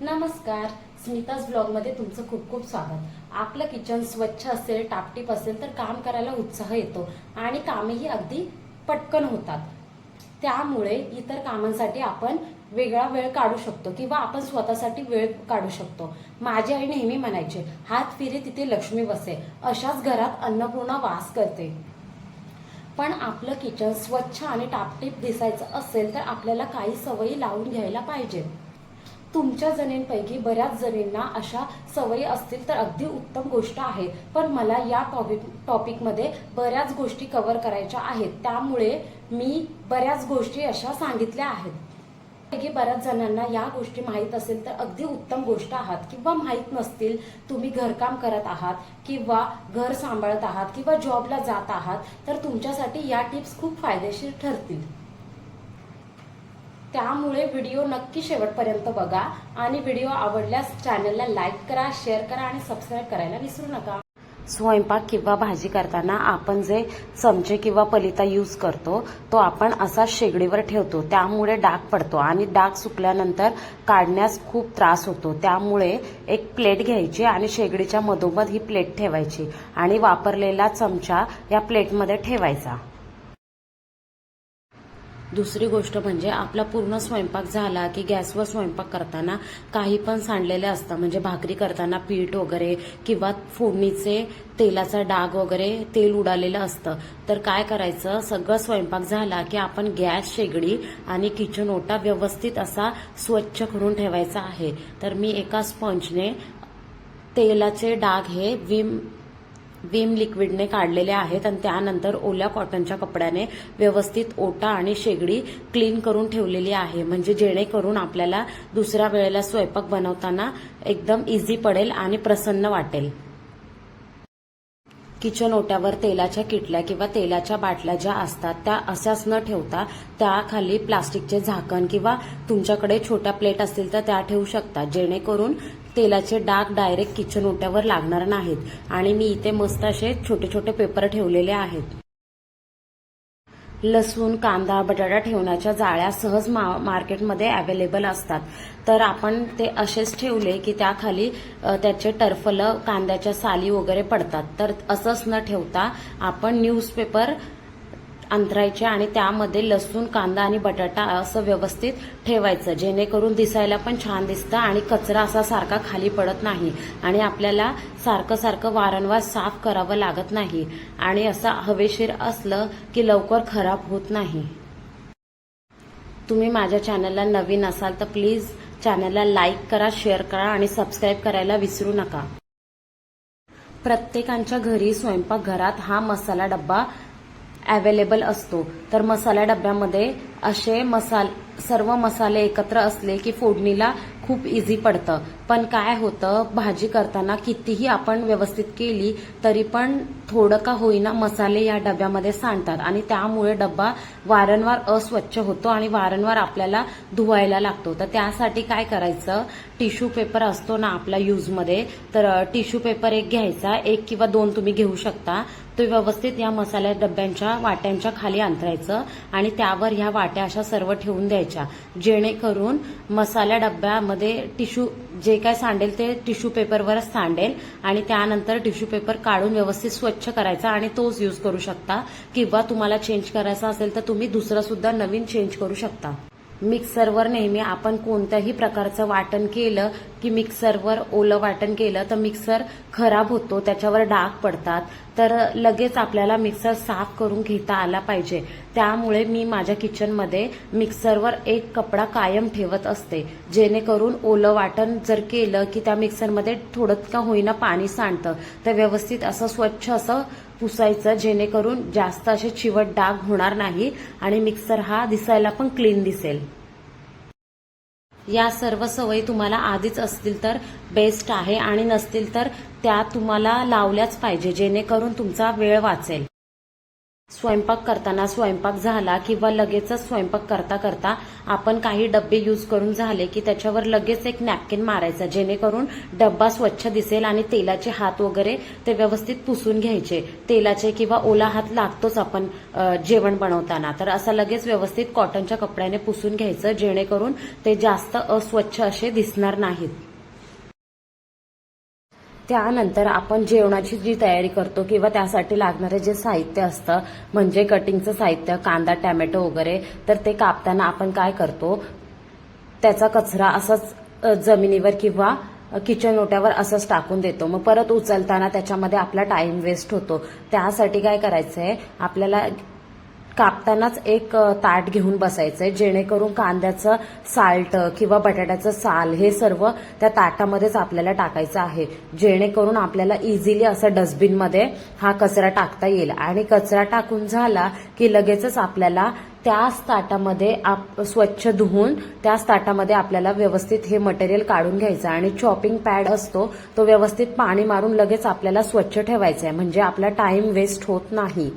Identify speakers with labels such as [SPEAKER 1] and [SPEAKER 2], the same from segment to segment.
[SPEAKER 1] नमस्कार स्मिताज ब्लॉगमध्ये तुमचं खूप खूप स्वागत. आपलं किचन स्वच्छ असेल टापटीप असेल तर काम करायला उत्साह येतो आणि कामेही अगदी पटकन होतात. त्यामुळे इतर कामांसाठी आपण वेगळा वेळ काढू शकतो किंवा आपण स्वतःसाठी वेळ काढू शकतो. माझी आई नेहमी म्हणायचे हात फिरे तिथे लक्ष्मी बसे अशाच घरात अन्नपूर्णा वास करते. पण आपलं किचन स्वच्छ आणि टापटीप दिसायचं असेल तर आपल्याला काही सवयी लावून घ्यायला पाहिजेत तुमच्या जणींपैकी बऱ्याच जणींना अशा सवयी असतील तर अगदी उत्तम गोष्ट आहे. पण मला या टॉपिक टॉपिकमध्ये बऱ्याच गोष्टी कव्हर करायच्या आहेत. त्यामुळे मी बऱ्याच गोष्टी अशा सांगितल्या आहेत. पैकी बऱ्याच जणांना या गोष्टी माहीत असेल तर अगदी उत्तम गोष्ट आहात. किंवा माहीत नसतील तुम्ही घरकाम करत आहात किंवा घर सांभाळत आहात किंवा जॉबला जात आहात तर तुमच्यासाठी या टिप्स खूप फायदेशीर ठरतील. त्यामुळे व्हिडिओ नक्की शेवटपर्यंत बघा आणि व्हिडिओ आवडल्यास चॅनलला लाईक करा शेअर करा आणि सबस्क्राईब करायला विसरू नका. स्वयंपाक किंवा भाजी करताना आपण जे चमचे किंवा पलिता यूज करतो तो आपण असा शेगडीवर ठेवतो. त्यामुळे डाग पडतो आणि डाग सुकल्यानंतर काढण्यास खूप त्रास होतो. त्यामुळे एक प्लेट घ्यायची आणि शेगडीच्या मधोमध ही प्लेट ठेवायची आणि वापरलेला चमचा या प्लेटमध्ये ठेवायचा. दुसरी गोष्ट म्हणजे आपला पूर्ण स्वयंपाक झाला की गॅसवर स्वयंपाक करताना काही पण सांडलेले असतं. म्हणजे भाकरी करताना पीठ वगैरे किंवा फोडणीचे तेलाचा डाग वगैरे तेल उडालेलं असतं. तर काय करायचं? सगळं स्वयंपाक झाला की आपण गॅस शेगडी आणि किचन ओटा व्यवस्थित असा स्वच्छ करून ठेवायचा आहे. तर मी एका स्पंजने तेलाचे डाग हे विम विम लिक्विडने काढलेले आहेत आणि त्यानंतर ओल्या कॉटनच्या कपड्याने व्यवस्थित ओटा आणि शेगडी क्लीन करून ठेवलेली आहे. म्हणजे जेणेकरून आपल्याला दुसऱ्या वेळेला स्वयंपाक बनवताना एकदम इझी पडेल आणि प्रसन्न वाटेल. किचन ओट्यावर तेलाच्या किटल्या किंवा तेलाच्या बाटल्या ज्या असतात त्या अशाच न ठेवता त्याखाली प्लास्टिकचे झाकण किंवा तुमच्याकडे छोट्या प्लेट असतील तर त्या ठेवू शकता. जेणेकरून तेलाचे डाग डायरेक्ट किचन ओट्यावर लागणार नाहीत. आणि मी इथे मस्त असे छोटे छोटे पेपर ठेवलेले आहेत. लसूण कांदा बटाटा ठेवण्याच्या जाळ्या सहज मा मार्केटमध्ये अवेलेबल असतात. तर आपण ते असेच ठेवले की त्याखाली त्याचे टरफलं कांद्याच्या साली वगैरे पडतात. तर असंच न ठेवता आपण न्यूजपेपर अंतरायचे आणि त्यामध्ये लसूण कांदा आणि बटाटा असं व्यवस्थित ठेवायचं. जेणेकरून दिसायला पण छान दिसतं आणि कचरा असा सारखा खाली पडत नाही आणि आपल्याला सारखं सारखं वारंवार साफ करावं लागत नाही. आणि असं हवेशीर असलं की लवकर खराब होत नाही. तुम्ही माझ्या चॅनलला नवीन असाल तर प्लीज चॅनलला लाईक करा शेअर करा आणि सबस्क्राईब करायला विसरू नका. प्रत्येकांच्या घरी स्वयंपाकघरात हा मसाला डब्बा अवेलेबल असतो. तर मसाला डब्यामध्ये असे मसाल सर्व मसाले एकत्र असले की फोडणीला खूप इझी पडतं. पण काय होतं भाजी करताना कितीही आपण व्यवस्थित केली तरी पण थोडं का होईना मसाले या डब्यामध्ये सांडतात. आणि त्यामुळे डब्बा वारंवार अस्वच्छ होतो आणि वारंवार आपल्याला धुवायला लागतो. तर त्यासाठी काय करायचं टिश्यू पेपर असतो ना आपला यूजमध्ये तर टिश्यू पेपर एक घ्यायचा. एक किंवा दोन तुम्ही घेऊ शकता. तो व्यवस्थित या मसाल्या डब्यांच्या वाट्यांच्या खाली अंतरायचं आणि त्यावर ह्या वाट्या अशा सर्व ठेवून द्यायच्या. जेणेकरून मसाल्या डब्यामध्ये टिश्यू जे काय सांडेल ते टिश्यू पेपरवरच सांडेल आणि त्यानंतर टिश्यू पेपर काढून व्यवस्थित स्वच्छ करायचा आणि तोच यूज करू शकता. किंवा तुम्हाला चेंज करायचा असेल तर तुम्ही दुसरा सुद्धा नवीन चेंज करू शकता. मिक्सरवर नेहमी आपण कोणत्याही प्रकारचं वाटण केलं की मिक्सरवर ओलं वाटण केलं तर मिक्सर खराब होतो त्याच्यावर डाग पडतात. तर लगेच आपल्याला मिक्सर साफ करून घेता आला पाहिजे. त्यामुळे मी माझ्या किचनमध्ये मिक्सरवर एक कपडा कायम ठेवत असते. जेणेकरून ओलं वाटण जर केलं की त्या मिक्सरमध्ये थोडं का होईना पाणी सांडतं तर व्यवस्थित असं स्वच्छ असं पुसायचं जेणेकरून जास्त असे चिवट डाग होणार नाही आणि मिक्सर हा दिसायला पण क्लीन दिसेल. या सर्व सवयी तुम्हाला आधीच असतील तर बेस्ट आहे आणि नसतील तर त्या तुम्हाला लावल्याच पाहिजे जेणेकरून तुमचा वेळ वाचेल. स्वयंपाक करताना स्वयंपाक झाला किंवा लगेचच स्वयंपाक करता करता आपण काही डब्बे यूज करून झाले की त्याच्यावर लगेच एक नॅपकिन मारायचा जेणेकरून डब्बा स्वच्छ दिसेल आणि तेलाचे हात वगैरे ते व्यवस्थित पुसून घ्यायचे. तेलाचे किंवा ओला हात लागतोच आपण जेवण बनवताना. तर असं लगेच व्यवस्थित कॉटनच्या कपड्याने पुसून घ्यायचं जेणेकरून ते जास्त अस्वच्छ असे दिसणार नाहीत. त्यानंतर आपण जेवणाची जी तयारी करतो किंवा त्यासाठी लागणारे जे साहित्य असतं म्हणजे कटिंगचं साहित्य कांदा टॅमॅटो वगैरे तर ते कापताना आपण काय करतो? त्याचा कचरा असंच जमिनीवर किंवा किचन ओट्यावर असंच टाकून देतो. मग परत उचलताना त्याच्यामध्ये आपला टाइम वेस्ट होतो. त्यासाठी काय करायचंय? आपल्याला कापतानाच एक ताट घेऊन बसायचंय जेणेकरून कांद्याचं साल्ट किंवा बटाट्याचं साल हे सर्व त्या ताटामध्येच आपल्याला टाकायचं आहे. जेणेकरून आपल्याला इझिली असं डस्टबिनमध्ये हा कचरा टाकता येईल. आणि कचरा टाकून झाला की लगेचच आपल्याला त्याच ताटामध्ये आप स्वच्छ धुवून त्याच ताटामध्ये आपल्याला व्यवस्थित हे मटेरियल काढून घ्यायचं. आणि चॉपिंग पॅड असतो तो व्यवस्थित पाणी मारून लगेच आपल्याला स्वच्छ ठेवायचा आहे म्हणजे आपला टाइम वेस्ट होत नाही.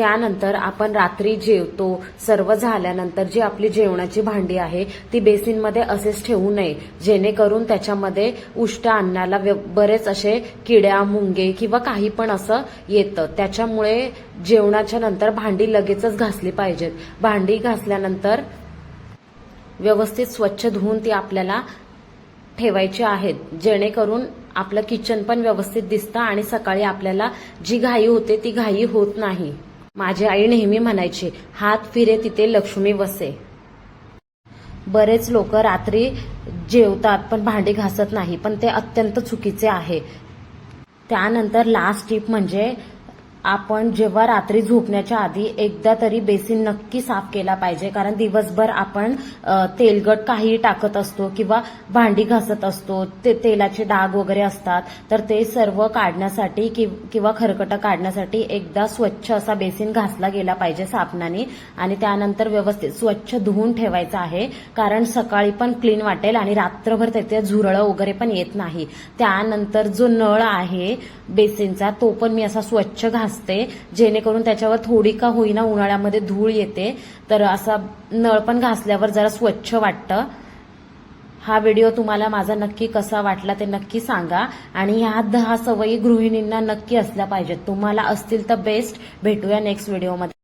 [SPEAKER 1] त्यानंतर आपण रात्री जेवतो. सर्व झाल्यानंतर जी आपली जेवणाची भांडी आहे ती बेसिनमध्ये असेच ठेवू नये. जेणेकरून त्याच्यामध्ये उष्ट अन्नाला व्य- बरेच असे किड्या मुंगे किंवा काही पण असं येतं. त्याच्यामुळे जेवणाच्या नंतर भांडी लगेचच घासली पाहिजेत. भांडी घासल्यानंतर व्यवस्थित स्वच्छ धुवून ती आपल्याला ठेवायची आहेत. जेणेकरून आपलं किचन पण व्यवस्थित दिसतं आणि सकाळी आपल्याला जी घाई होते ती घाई होत नाही. माझी आई नेहमी म्हणायची हात फिरे तिथे लक्ष्मी वसे. बरेच लोक रात्री जेवतात पण भांडी घासत नाही पण ते अत्यंत चुकीचे आहे. त्यानंतर लास्ट टिप म्हणजे आपण जेव्हा रात्री झोपण्याच्या आधी एकदा तरी बेसिन नक्की साफ केला पाहिजे कारण दिवसभर आपण तेलगट काही टाकत असतो किंवा भांडी घासत असतो ते तेलाचे डाग वगैरे असतात तर ते सर्व काढण्यासाठी किंवा खरकट काढण्यासाठी एकदा स्वच्छ असा बेसिन घासला गेला पाहिजे साबणाने आणि त्यानंतर व्यवस्थित स्वच्छ धुवून ठेवायचं आहे कारण सकाळी पण क्लीन वाटेल आणि रात्रभर त्याचे झुरळं वगैरे पण येत नाही. त्यानंतर जो नळ आहे बेसिनचा तो पण मी असा स्वच्छ घास असते जेणेकरून त्याच्यावर थोडी का होईना उन्हाळ्यामध्ये धूळ येते. तर असा नळ पण घासल्यावर जरा स्वच्छ वाटतं. हा व्हिडिओ तुम्हाला माझा नक्की कसा वाटला ते नक्की सांगा. आणि ह्या दहा सवयी गृहिणींना नक्की असल्या पाहिजेत. तुम्हाला असतील तर बेस्ट. भेटूया नेक्स्ट व्हिडिओमध्ये